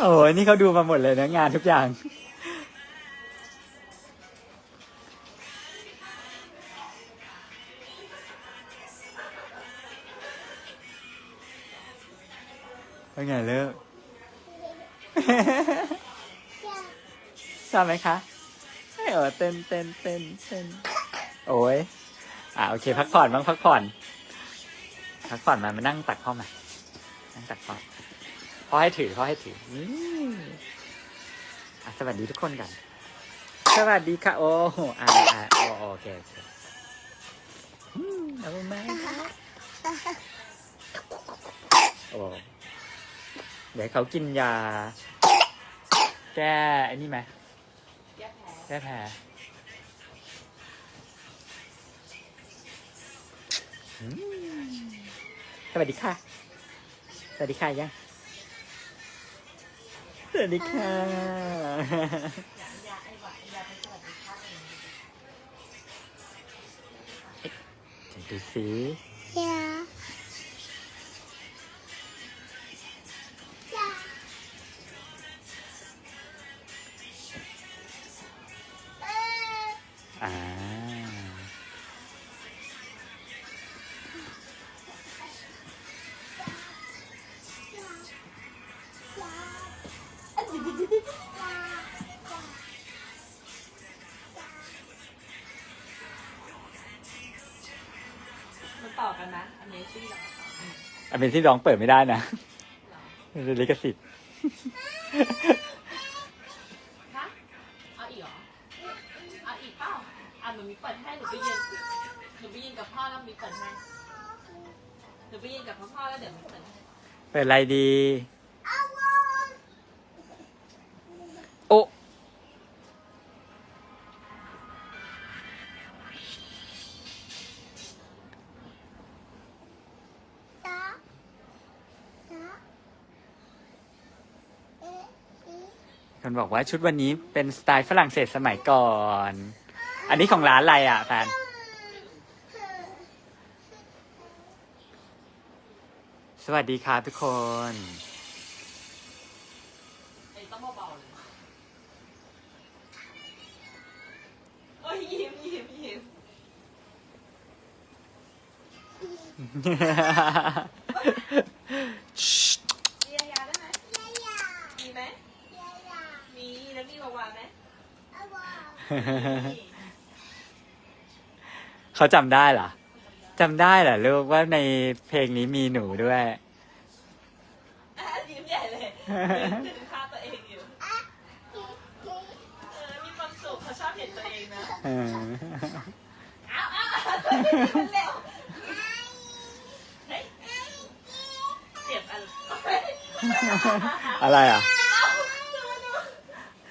โอ้ยนี่เขาดูมาหมดเลยนะงานทุกอย่าง เป็นไงเลิกชอบไหมคะไม่เออเต้นเต้นเต้นเต้นโอ้ย อ่าโอเค พักผ่อนบ้างพักผ่อน พักผ่อนมามานั่งตักพ่อมา นั่งตักพ่อ พ่อให้ถือพ่อให้ถือนี่อะสวัสดีทุกคนกัน สวัสดีค่ะ โอ้โหอ่าอ่าโอโอเคโอเคอืมเอาไหมโอ้เดี๋ยวเขากินยา แก้ไอ้นี่ไหมแยกแผลแก้แพ้อืมสวัสดีค่ะ สวัสดีค่ะยัง สวัสดีค่ะยาไอหวานยาเป็นสวัสดิภาพเองเดี๋ยวดูสิอ่ มันต่อกันนะ Amazing เหรออันเป็นที่ร้องเปิดไม่ได้นะเป็นลิขสิทธิ์ ฮะเอาอีกเหรอเอาอีกเปล่าอะหนูมีเปิดให้หนูไปยืนหนูไปยืนกับพ่อแล้วมีเปิดให้หนูไปยืนกับพ่อพ่อแล้วเดี๋ยวมีเปิดให้ เปิดอะไรดี คนบอกว่าชุดวันนี้เป็นสไตล์ฝรั่งเศสสมัยก่อน อันนี้ของร้านอะไรอะแฟนสวัสดีครับทุกคน ไอ้ต้องเบาๆเลยโอ้ยยิ้มยิ้มยิ้มมียายาได้ไหมมีไหมมีแล้ วมีวาวาไหมมีเขาจำได้เหรอจำได้เหรอลูกว่าในเพลงนี้มีหนูด้วยอะยิ้มใหญ่เลยถึงค่าตัวเองอยู่เออมีความสุขเขาชอบเห็นตัวเองนะเอออ้าวอ้าวอ้าวตัวเองมันเร็วเฮ้ยเจ็บอะไร อะไรอะ